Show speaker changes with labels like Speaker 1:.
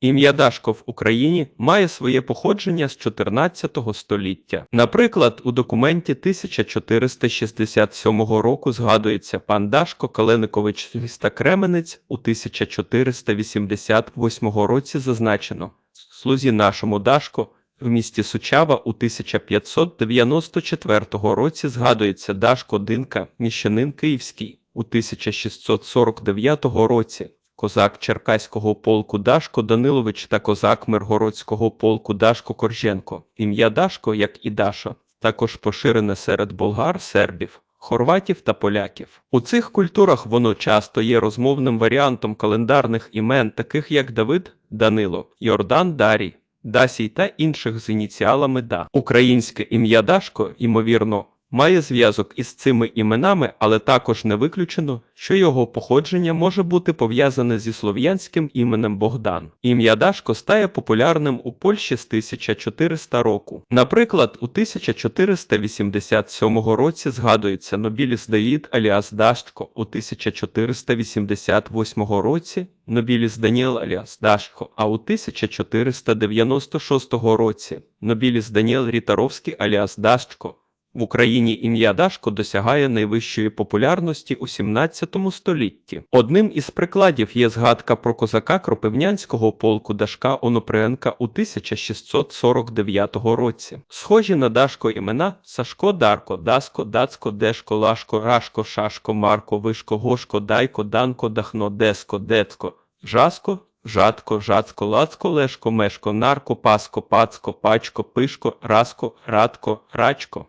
Speaker 1: Ім'я Дашко в Україні має своє походження з 14 століття. Наприклад, у документі 1467 року згадується пан Дашко Каленикович міста Кременець у 1488 році зазначено «Слузі нашому Дашко в місті Сучава у 1594 році згадується Дашко Динка, міщанин Київський у 1649 році. Козак Черкаського полку Дашко Данилович та козак Миргородського полку Дашко Корженко. Ім'я Дашко, як і Дашо, також поширене серед болгар, сербів, хорватів та поляків. У цих культурах воно часто є розмовним варіантом календарних імен, таких як Давид, Данило, Йордан Дарій, Дасій та інших з ініціалами Да. Українське ім'я Дашко, ймовірно, має зв'язок із цими іменами, але також не виключено, що його походження може бути пов'язане зі слов'янським іменем Богдан. Ім'я Дашко стає популярним у Польщі з 1400 року. Наприклад, у 1487 році згадується Нобіліс Давід аліас Дашко, у 1488 році Нобіліс Даніел аліас Дашко, а у 1496 році Нобіліс Даніел Рітаровський аліас Дашко. В Україні ім'я Дашко досягає найвищої популярності у 17 столітті. Одним із прикладів є згадка про козака Кропивнянського полку Дашка Онопріенка у 1649 році. Схожі на Дашко імена Сашко, Дарко, Даско, Дацко, Дешко, Лашко, Рашко, Шашко, Марко, Вишко, Гошко, Дайко, Данко, Дахно, Деско, Децко, Жаско, Жатко, Жацко, Лацко, Лешко, Мешко, Нарко, Паско, Пацко, Пачко, Пишко, Раско, Радко, Рачко.